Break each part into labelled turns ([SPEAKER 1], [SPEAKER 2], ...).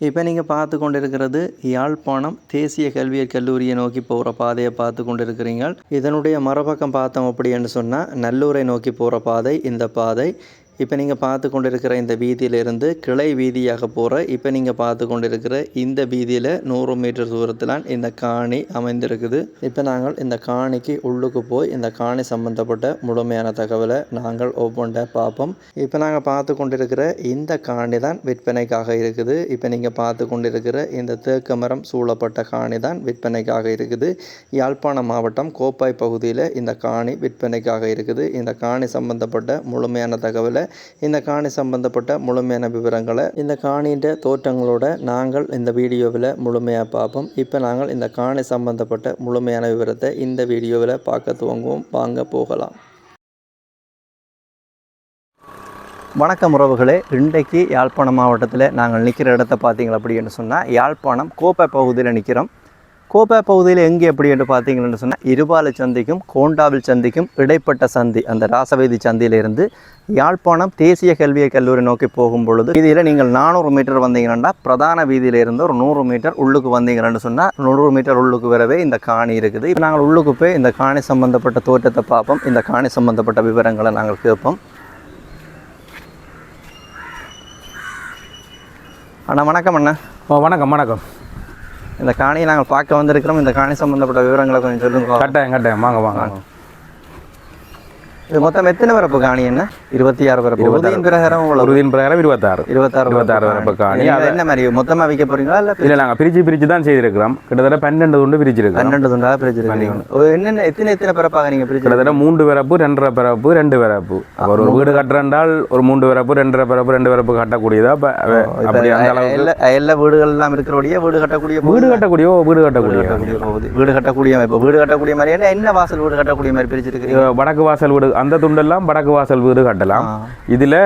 [SPEAKER 1] இப்போ நீங்கள் பார்த்து கொண்டிருக்கிறது யாழ்ப்பாணம் தேசிய கல்வியற் கல்லூரியை நோக்கி போகிற பாதையை பார்த்து கொண்டிருக்கிறீங்க இதனுடைய மறுபக்கம் பார்த்தோம் அப்படின்னு சொன்னால் நல்லூரை நோக்கி போகிற பாதை இந்த பாதை. இப்போ நீங்கள் பார்த்து கொண்டிருக்கிற இந்த வீதியிலிருந்து கிளை வீதியாக போகிற இப்போ நீங்கள் பார்த்து கொண்டிருக்கிற இந்த வீதியில் நூறு மீட்டர் தூரத்தில் இந்த காணி அமைந்திருக்குது. இப்போ நாங்கள் இந்த காணிக்கு உள்ளுக்கு போய் இந்த காணி சம்பந்தப்பட்ட முழுமையான தகவலை நாங்கள் ஒவ்வொன்றை பார்ப்போம். இப்போ நாங்கள் பார்த்து கொண்டிருக்கிற இந்த காணி தான் விற்பனைக்காக இருக்குது. இப்போ நீங்கள் பார்த்து கொண்டிருக்கிற இந்த தேக்கு மரம் சூழப்பட்ட காணி தான் விற்பனைக்காக இருக்குது. யாழ்ப்பாணம் மாவட்டம் கோப்பாய் பகுதியில் இந்த காணி விற்பனைக்காக இருக்குது. இந்த காணி சம்பந்தப்பட்ட முழுமையான தகவலை இந்த காணி சம்பந்தப்பட்ட முழுமையான விவரங்களை இந்த காணின்ற தோற்றங்களோட நாங்கள் இந்த வீடியோவில் முழுமையாக பார்ப்போம். இப்போ நாங்கள் இந்த காணி சம்பந்தப்பட்ட முழுமையான விவரத்தை இந்த வீடியோவில் பார்க்க துவங்குவோம். வாங்க போகலாம். வணக்கம் உறவுகளே. இன்றைக்கு யாழ்ப்பாணம் மாவட்டத்தில் நாங்கள் நிற்கிற இடத்த பார்த்தீங்க அப்படின்னு சொன்னால் யாழ்ப்பாணம் கோப்பை பகுதியில் நிற்கிறோம் கோப்பை பகுதியில் எங்கே எப்படி என்று பார்த்தீங்கன்னு சொன்னால் இருபாலை சந்திக்கும் கோண்டாவில் சந்திக்கும் இடைப்பட்ட சந்தி அந்த ராசவேதி சந்தியிலிருந்து யாழ்ப்பாணம் தேசிய கல்வியை கல்லூரி நோக்கி போகும் பொழுது வீதியில் நீங்கள் நானூறு மீட்டர் வந்தீங்கன்னா பிரதான வீதியிலிருந்து ஒரு நூறு மீட்டர் உள்ளுக்கு வந்தீங்கன்னு சொன்னால் நூறு மீட்டர் உள்ளுக்கு வரவே இந்த காணி இருக்குது. இப்போ நாங்கள் உள்ளுக்கு போய் இந்த காணி சம்பந்தப்பட்ட தோற்றத்தை பார்ப்போம். இந்த காணி சம்பந்தப்பட்ட விவரங்களை நாங்கள் கேட்போம். அண்ணா வணக்கம் அண்ணா.
[SPEAKER 2] ஓ வணக்கம் வணக்கம்.
[SPEAKER 1] இந்த காணியை நாங்கள் பார்க்க வந்திருக்கிறோம். இந்த காணி சம்பந்தப்பட்ட விவரங்களை கொஞ்சம் சொல்லுங்க.
[SPEAKER 2] கட்டாயம் கட்டாயம். வாங்க வாங்க
[SPEAKER 1] இது மொத்தம் எத்தனை வரப்பு காணி என்ன? இருபத்தி ஆறு வரப்பு உறுதியின் பிரகாரம்
[SPEAKER 2] உறுதியின் பிரகாரம் இருபத்தாறு.
[SPEAKER 1] இருபத்தாறு
[SPEAKER 2] இருபத்தாறு வரப்பு காணி.
[SPEAKER 1] நீங்க என்ன மாதிரி மொத்தமா விற்க போறீங்களா இல்ல
[SPEAKER 2] இல்லை நாங்கள் பிரிச்சு பிரிச்சு தான் செய்திருக்கிறோம். கிட்டத்தட்ட பன்னெண்டு துண்டு பிரிச்சிருக்கிறோம்.
[SPEAKER 1] பன்னெண்டு துண்டாக பிரிச்சிருக்கீங்க என்னென்ன எத்தனை எத்தனை பிறப்பாக நீங்க பிரிச்சு
[SPEAKER 2] கிட்டத்தட்ட மூன்று பிறப்பு ரெண்டரை பிறப்பு ரெண்டு பிறப்பு. ஒரு வீடு கட்டுறாண்டால் ஒரு மூன்று பிறப்பு ரெண்டரை பிறப்பு ரெண்டு பிறப்பு கட்டக்கூடியதா? அப்படி அந்த அளவுக்கு
[SPEAKER 1] எல்லா எல்லா வீடுகள் எல்லாம் இருக்கிறபடியே வீடு கட்டக்கூடிய
[SPEAKER 2] வீடு கட்டக்கூடிய வீடு கட்டக்கூடிய.
[SPEAKER 1] வீடு கட்டக்கூடிய அமைப்பு வீடு கட்டக்கூடிய மாதிரி என்ன என்ன வாசல் வீடு கட்டக்கூடிய மாதிரி பிரிச்சிருக்கீங்க
[SPEAKER 2] இது வடக்கு வாசல் வீடு அந்த துண்டெல்லாம் வடக்கு வாசல் வீடு கட்டலாம். இதுல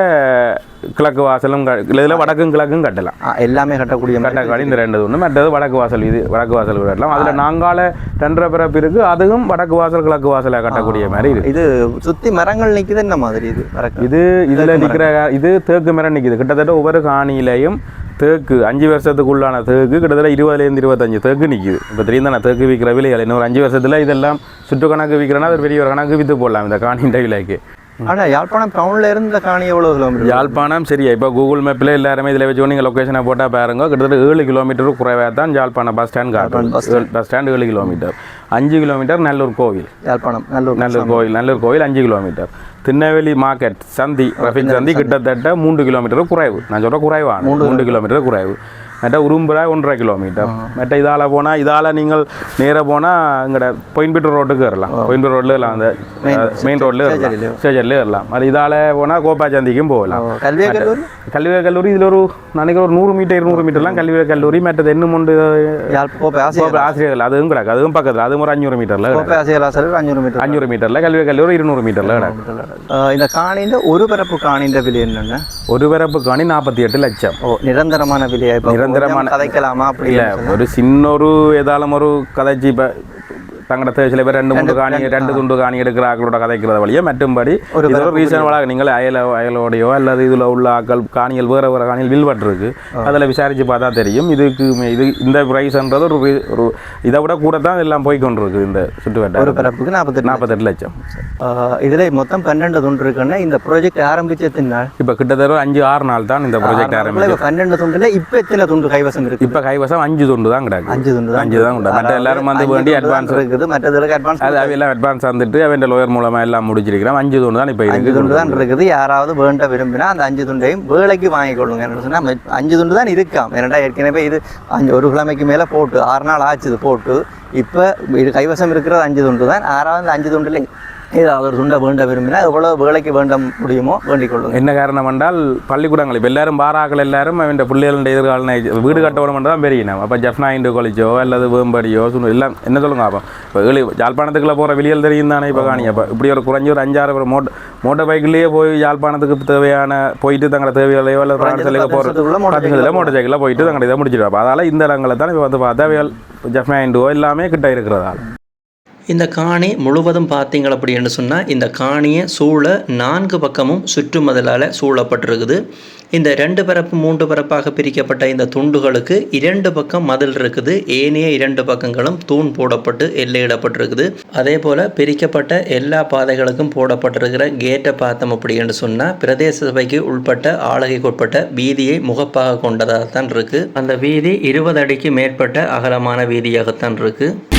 [SPEAKER 2] கிழக்கு வாசலும் இதுல வடக்கும் கிழக்கும் கட்டலாம்.
[SPEAKER 1] எல்லாமே கட்டக்கூடிய
[SPEAKER 2] கட்டக்காடி இந்த ரெண்டு ஒன்று மற்றது வடக்கு வாசல் இது வடக்கு வாசல் விடலாம் அதில் நாங்கால ரெண்டரை பிறப்பு இருக்கு அதுவும் வடக்கு வாசல் கிழக்கு வாசலை கட்டக்கூடிய மாதிரி இருக்கு.
[SPEAKER 1] இது சுத்தி மரங்கள் நிக்குது என்ன மாதிரி இது?
[SPEAKER 2] இது இதுல நிக்கிற இது தேக்கு மரம் நிக்குது. கிட்டத்தட்ட ஒவ்வொரு காணியிலையும் தேக்கு அஞ்சு வருஷத்துக்குள்ளான தேக்கு கிட்டத்தட்ட இருபதுலேருந்து இருபத்தஞ்சு தேக்கு நிக்குது. இப்போ தெரியும் தானே தேக்கு விற்கிற விலைகள் இன்னும் ஒரு அஞ்சு வருஷத்துல இதெல்லாம் சுற்று கணக்கு விற்கிறனா அது பெரிய ஒரு கணக்கு விற்று போடலாம் இந்த காணின்ற விலைக்கு.
[SPEAKER 1] ஆனா யாழ்ப்பாணம் டவுன்ல இருந்து காணி எவ்வளவு கிலோமீட்டர்
[SPEAKER 2] யாழ்ப்பாணம் சரியா இப்போ கூகுள் மேப்பில் எல்லாருமே இதில் வச்சு நீங்கள் லொக்கேஷனை போட்டால் பாருங்க கிட்டத்தட்ட ஏழு கிலோமீட்டர் குறைவாக தான் யாழ்ப்பாணம் பஸ் ஸ்டாண்ட் காட்டும். பஸ் ஸ்டாண்ட் ஏழு கிலோமீட்டர் அஞ்சு கிலோமீட்டர் நல்லூர் கோவில்.
[SPEAKER 1] யாழ்ப்பாணம் நல்லூர்.
[SPEAKER 2] நல்லூர் கோவில் நல்லூர் கோவில் அஞ்சு கிலோமீட்டர் திருநெல்வேலி மார்க்கெட் சந்தி ரஃபிக் சந்தி கிட்டத்தட்ட மூன்று கிலோமீட்டர் குறைவு. நான் சொல்கிற குறைவான மூன்று கிலோமீட்டர் குறைவு. மற்ற உரும்புரா ஒன்றரை கிலோமீட்டர் மற்ற இதால் போனால் இதால் நீங்கள் நேராக போனால் எங்கட பொயின்பீட்டு ரோட்டுக்கு ஏறலாம். பொயின்பீட்டு ரோட்டில் ஏறலாம். அந்த மெயின் ரோட்டில் சேஜரில் ஏறலாம். அது இதால் போனால் கோப்பா சந்திக்கும் போகலாம்
[SPEAKER 1] கல்விய கல்லூரி?
[SPEAKER 2] இதில் ஒரு நினைக்கிற ஒரு நூறு மீட்டர் இருநூறு மீட்டர்லாம் கல்வியர் கல்லூரி. மற்றது
[SPEAKER 1] ஆசிரியர்
[SPEAKER 2] கோப்பை ஆசிரியர்கள்? அதுவும் கிடக்கு அதுவும் பக்கத்தில். அதுவும் ஒரு அஞ்சூறு மீட்டரில்
[SPEAKER 1] அஞ்சூறு மீட்டர்
[SPEAKER 2] அஞ்சூறு மீட்டரில் கல்வியர் கல்லூரி இருநூறு மீட்டரில் கிடக்கு.
[SPEAKER 1] இந்த காணின்ற ஒரு பரப்பு காணின்ற விலை என்னென்ன
[SPEAKER 2] ஒரு பிறப்பு காணி நாற்பத்தி எட்டு லட்சம்.
[SPEAKER 1] ஓ நிரந்தரமான விலையா இப்போ?
[SPEAKER 2] நிரந்தரமான-
[SPEAKER 1] கதைக்கலாமா அப்படி
[SPEAKER 2] இல்ல ஒரு சின்ன ஒரு ஏதாலும் ஒரு கதைச்சி இப்போ தங்கட சில பேர் ரெண்டு மூணு காணி ரெண்டு துண்டு காணி எடுக்கிற ஆக்களோட கதைக்கிறத வழியே. மற்றும்படி இது ஒரு ரீசனபிளாக நீங்கள் அயல அயலோடையோ அல்லது இதில் உள்ள ஆக்கள் காணிகள் வேறு வேறு காணிகள் வில்பட்டிருக்கு அதில் விசாரித்து பார்த்தா தெரியும். இதுக்கு இது இந்த ப்ரைஸ்ன்றது ஒரு ஒரு இதை விட கூட தான் எல்லாம் போய் கொண்டிருக்கு இந்த
[SPEAKER 1] ஒரு
[SPEAKER 2] சுற்றுவட்டாரம்
[SPEAKER 1] பரப்புக்கு நாற்பத்தெட்டு
[SPEAKER 2] நாற்பத்தெட்டு லட்சம்.
[SPEAKER 1] இதில் மொத்தம் பன்னெண்டு துண்டு இருக்குன்னா இந்த ப்ராஜெக்ட் ஆரம்பிச்சு எத்தனை நாள்?
[SPEAKER 2] இப்போ கிட்டத்தட்ட ஒரு அஞ்சு ஆறு நாள் தான் இந்த ப்ராஜெக்ட் ஆரம்பிச்சு
[SPEAKER 1] பன்னெண்டு துண்டுல இப்போ எத்தனை துண்டு கைவசம் இருக்கு?
[SPEAKER 2] இப்போ கைவசம் அஞ்சு துண்டு தான் கிடக்கு.
[SPEAKER 1] அஞ்சு துண்டு தான்
[SPEAKER 2] அஞ்சு தான் உண்டு மற்ற எல்லாரும் வந்து வேண்டி அட்வான்ஸ்
[SPEAKER 1] இருக்குது. மற்றதுக்கு அட்வான்ஸ்
[SPEAKER 2] அது அவையெல்லாம் அட்வான்ஸ் வந்துட்டு அவன் லோயர் மூலமா எல்லாம் முடிச்சிருக்கிறோம். அஞ்சு தோண்டு தான் இப்போ
[SPEAKER 1] அஞ்சு துண்டு தான் இருக்குது. யாராவது வேண்ட விரும்பினா அந்த அஞ்சு துண்டையும் வேலைக்கு வாங்கிக்கொள்ளுங்க என்ன சொன்னா மெ- அஞ்சு துண்டு தான் இருக்காம். ஏன்னா ஏற்கனவே இது அஞ்சு ஒரு கிழமைக்கு மேலே போட்டு ஆறு நாள் ஆச்சு இது போட்டு. இப்போ இது கைவசம் இருக்கிறது அஞ்சு துண்டு தான். ஆறாவது அஞ்சு துண்டுல ஏதாவது ஒரு துண்டை வேண்ட விரும்பினா எவ்வளோ வேலைக்கு வேண்ட முடியுமோ வேண்டிக் கொள்ளுங்க
[SPEAKER 2] என்ன காரணம் என்றால் பள்ளிக்கூடங்கள் இப்போ எல்லாரும் பாராக்கள் எல்லாரும் அவன் பிள்ளைகளுடைய எதிர்கால வீடு கட்டணும் தான் பெரியணும் அப்போ ஜப்னாயிண்டு காலேஜோ அல்லது வேம்படியோ சுனு எல்லாம் என்ன சொல்லுங்க அப்போ? இப்போ ஏழு யாழ்ப்பாணத்துக்குள்ள போகிற வெளியில் தெரியும் தானே இப்போ காணி. அப்போ இப்படி ஒரு குறைஞ்ச ஒரு அஞ்சாறு பேர் மோட்டர் மோட்டர் பைக்லேயே போய் யாழ்ப்பாணத்துக்கு தேவையான போயிட்டு தங்களோட தேவைகளையோ அல்லது
[SPEAKER 1] நிமிஷத்துக்குள்ள
[SPEAKER 2] போகிற மோட்டர் சைக்கிளில் போயிட்டு தங்களோட இதை முடிச்சிடுவாங்க. அதனால் இந்த இடங்களை தான் இப்போ வந்து பார்த்தா அவைகள் ஜப்னாயிண்டோ எல்லாமே கிட்ட இருக்கிறதால.
[SPEAKER 1] இந்த காணி முழுவதும் பார்த்தீங்க அப்படின்னு சொன்னால் இந்த காணியை சூழ நான்கு பக்கமும் சுற்றுமதிலால் சூழப்பட்டிருக்குது. இந்த ரெண்டு பரப்பு மூன்று பரப்பாக பிரிக்கப்பட்ட இந்த துண்டுகளுக்கு இரண்டு பக்கம் மதில் இருக்குது. ஏனைய இரண்டு பக்கங்களும் தூண் போடப்பட்டு எல்லையிடப்பட்டிருக்குது. அதே போல் பிரிக்கப்பட்ட எல்லா பாதைகளுக்கும் போடப்பட்டிருக்கிற கேட்டை பார்த்தோம் அப்படின்னு சொன்னால் பிரதேச சபைக்கு உட்பட்ட ஆளுகைக்குட்பட்ட வீதியை முகப்பாக கொண்டதாகத்தான் இருக்குது அந்த வீதி இருபது அடிக்கு மேற்பட்ட அகலமான வீதியாகத்தான் இருக்குது